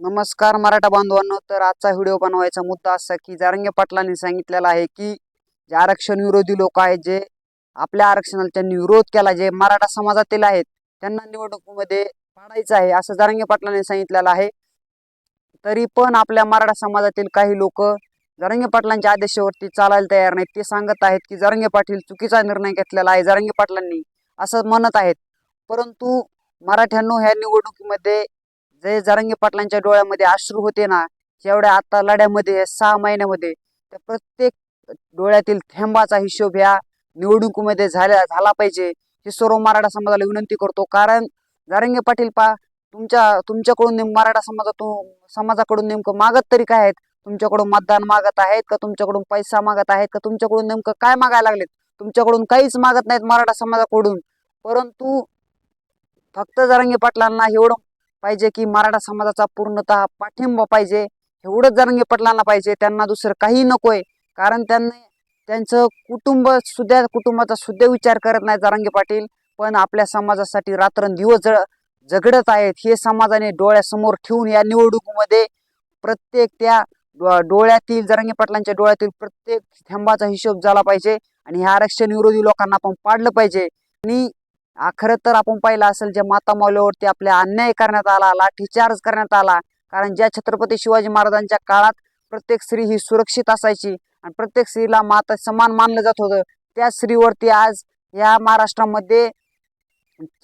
नमस्कार मराठा बांधवांनो तर आजचा व्हिडिओ बनवायचा मुद्दा असा की जारंगे पाटलांनी सांगितलेला आहे की जे आरक्षण विरोधी लोक आहेत जे आपल्या आरक्षणाला त्यांनी विरोध केला जे मराठा समाजातील आहेत त्यांना निवडणुकीमध्ये पाडायचं आहे असं जारंगे पाटलांनी सांगितलेलं आहे. तरी पण आपल्या मराठा समाजातील काही लोक जारंगे पाटलांच्या आदेशावरती चालायला तयार नाहीत. ते सांगत आहेत की जारंगे पाटील चुकीचा निर्णय घेतलेला आहे जारंगे पाटलांनी असं म्हणत आहेत. परंतु मराठ्यांनो ह्या निवडणुकीमध्ये जे जरंगी पाटलांच्या डोळ्यामध्ये अश्रू होते ना जेवढ्या आता लढ्यामध्ये सहा महिन्यामध्ये त्या प्रत्येक डोळ्यातील थेंबाचा हिशोब ह्या निवडणुकीमध्ये झाल्या झाला पाहिजे. हे सर्व मराठा समाजाला विनंती करतो. कारण जारंगे पाटील पा तुमच्या तुमच्याकडून नेम मराठा समाजातून समाजाकडून नेमकं मागत तरी काय आहेत? तुमच्याकडून मतदान मागत आहेत का? तुमच्याकडून पैसा मागत आहेत का? तुमच्याकडून नेमकं काय मागायला लागलेत? तुमच्याकडून काहीच मागत नाहीत मराठा समाजाकडून. परंतु फक्त जारंगे पाटलांना एवढं पाहिजे की मराठा समाजाचा पूर्णतः पाठिंबा पाहिजे. एवढंच जरंगे पाटलांना पाहिजे. त्यांना दुसरं काही नकोय. कारण त्यांनी त्यांचं कुटुंब सुद्धा कुटुंबाचा सुद्धा विचार करत नाही जारंगे पाटील. पण आपल्या समाजासाठी रात्रंदिवस जळ झगडत आहेत. हे समाजाने डोळ्यासमोर ठेवून या निवडणुकीमध्ये प्रत्येक त्या डो- डोळ्यातील जरंगे पाटलांच्या डोळ्यातील प्रत्येक थेंबाचा हिशोब झाला पाहिजे. आणि हे आरक्षण विरोधी लोकांना आपण पाडलं पाहिजे. आणि खरं तर आपण पाहिलं असेल जे माता मौल्यावरती आपल्या अन्याय करण्यात आला लाठीचार्ज करण्यात आला कारण ज्या छत्रपती शिवाजी महाराजांच्या काळात प्रत्येक स्त्री ही सुरक्षित असायची आणि प्रत्येक स्त्रीला माता समान मानलं जात होतं त्या स्त्रीवरती आज या महाराष्ट्रामध्ये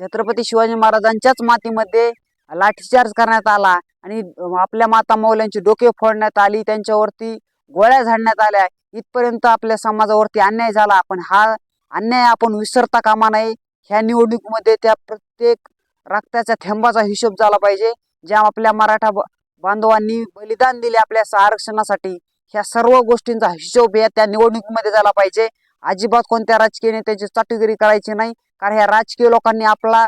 छत्रपती शिवाजी महाराजांच्याच मातीमध्ये लाठीचार्ज करण्यात आला आणि आपल्या माता मौल्यांची डोके फोडण्यात आली त्यांच्यावरती गोळ्या झाडण्यात आल्या. इथपर्यंत आपल्या समाजावरती अन्याय झाला. पण हा अन्याय आपण विसरता कामा नये. ह्या निवडणुकीमध्ये त्या प्रत्येक रक्ताच्या थेंबाचा हिशोब झाला पाहिजे. ज्या आपल्या मराठा ब- बांधवांनी बलिदान दिले आपल्या आरक्षणासाठी ह्या सर्व गोष्टींचा हिशोब या त्या निवडणुकीमध्ये झाला पाहिजे. अजिबात कोणत्या राजकीय नेत्याची चाटुगिरी करायची नाही. कारण ह्या राजकीय लोकांनी आपला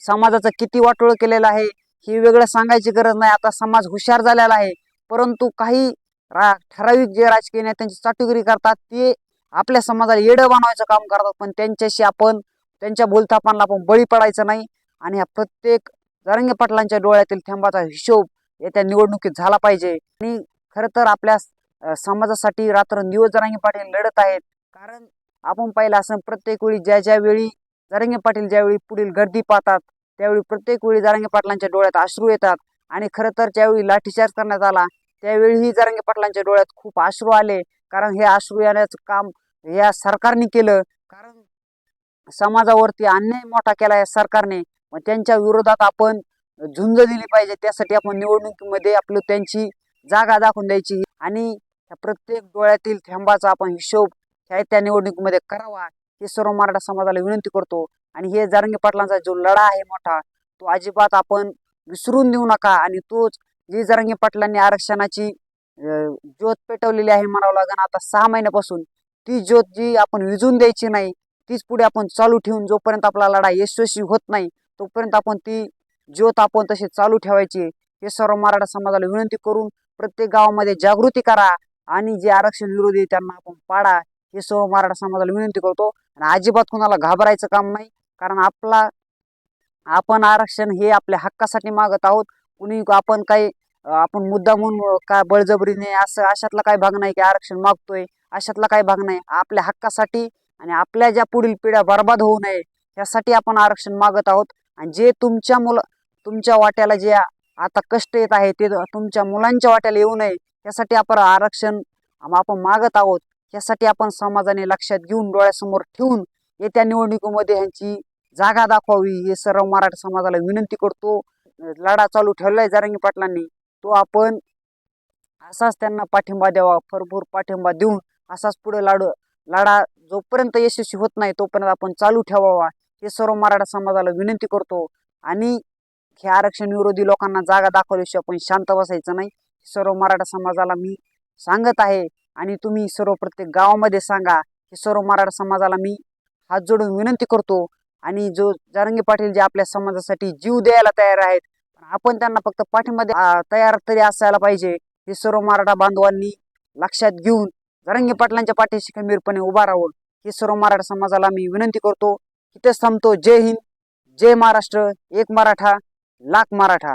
समाजाचं किती वाटोळ केलेलं आहे हे वेगळं सांगायची गरज नाही. आता समाज हुशार झालेला आहे. परंतु काही रा ठराविक जे राजकीय नेत्यांची चाटुगिरी करतात ते आपल्या समाजाला येडं बनवायचं काम करतात. पण त्यांच्याशी आपण त्यांच्या बोलतापांना आपण बळी पडायचं नाही. आणि ह्या प्रत्येक जरंगे पाटलांच्या डोळ्यातील थेंबाचा हिशोब येत्या निवडणुकीत झाला पाहिजे. आणि खरं तर आपल्या समाजासाठी रात्रंदिवस जरांगे पाटील लढत आहेत. कारण आपण पाहिलं असं प्रत्येक वेळी ज्या ज्या वेळी पाटील ज्यावेळी पुढील गर्दी पाहतात त्यावेळी प्रत्येक वेळी जरांगे पाटलांच्या डोळ्यात अश्रू येतात. आणि खरं तर ज्यावेळी लाठीचार्ज करण्यात आला त्यावेळीही जरांगे पाटलांच्या डोळ्यात खूप अश्रू आले. कारण हे अश्रू येण्याचं काम या सरकारने केलं. कारण समाजावरती अन्याय मोठा केला आहे सरकारने. मग त्यांच्या विरोधात आपण झुंज दिली पाहिजे. त्यासाठी आपण निवडणुकीमध्ये आपलं त्यांची जागा दाखवून द्यायची. आणि त्या प्रत्येक डोळ्यातील थेंबाचा आपण हिशोब ह्या त्या निवडणुकीमध्ये करावा. हे सर्व मराठा समाजाला विनंती करतो. आणि हे जारंगी पाटलांचा जो लढा आहे मोठा तो अजिबात आपण विसरून देऊ नका. आणि तोच जी जारंगी पाटलांनी आरक्षणाची ज्योत पेटवलेली आहे म्हणावं लागेल. आता सहा महिन्यापासून ती ज्योत जी आपण विझून द्यायची नाही तीच पुढे आपण चालू ठेवून जोपर्यंत आपला लढा यशस्वी होत नाही तोपर्यंत आपण ती ज्योत आपण तशी चालू ठेवायची हे सर्व मराठा समाजाला विनंती करून प्रत्येक गावामध्ये जागृती करा आणि जे आरक्षण विरोधी त्यांना आपण पाडा. हे सर्व मराठा समाजाला विनंती करतो. आणि अजिबात कुणाला घाबरायचं काम नाही कारण आपला आपण आरक्षण हे आपल्या हक्कासाठी मागत आहोत. कुणी आपण काही आपण मुद्दा म्हणून काय बळजबरीने असं अशातला काही भाग नाही की आरक्षण मागतोय अशातला काही भाग नाही. आपल्या हक्कासाठी आणि आपल्या ज्या पुढील पिढ्या बर्बाद होऊ नये यासाठी आपण आरक्षण मागत आहोत. आणि जे तुमच्या मुलं तुमच्या वाट्याला जे आता कष्ट येत आहे ते तुमच्या मुलांच्या वाट्याला येऊ नये यासाठी आपण आरक्षण आपण मागत आहोत. यासाठी आपण समाजाने लक्षात घेऊन डोळ्यासमोर ठेवून येत्या निवडणुकीमध्ये ह्यांची जागा दाखवावी हे सर्व मराठा समाजाला विनंती करतो. लढा चालू ठेवलाय जारंगी पाटलांनी. तो आपण असाच त्यांना पाठिंबा द्यावा भरपूर पाठिंबा देऊन असाच पुढे लाडू लढा जोपर्यंत यशस्वी होत नाही तोपर्यंत आपण चालू ठेवावा. हे सर्व मराठा समाजाला विनंती करतो. आणि हे आरक्षण विरोधी लोकांना जागा दाखवल्याशिवाय आपण शांत बसायचं नाही. सर्व मराठा समाजाला मी सांगत आहे. आणि तुम्ही सर्व प्रत्येक गावामध्ये सांगा. हे सर्व मराठा समाजाला मी हात जोडून विनंती करतो. आणि जो जारंगी पाटील जे आपल्या समाजासाठी जीव द्यायला तयार आहेत आपण त्यांना फक्त पाठीमध्ये तयार तरी असायला पाहिजे. हे सर्व मराठा बांधवांनी लक्षात घेऊन जरंगी पाटलांच्या पाठीशी खंबीरपणे उभा राहून हे सर्व मराठा समाजाला मी विनंती करतो इथेच थांबतो जय हिंद जय महाराष्ट्र एक मराठा लाख मराठा.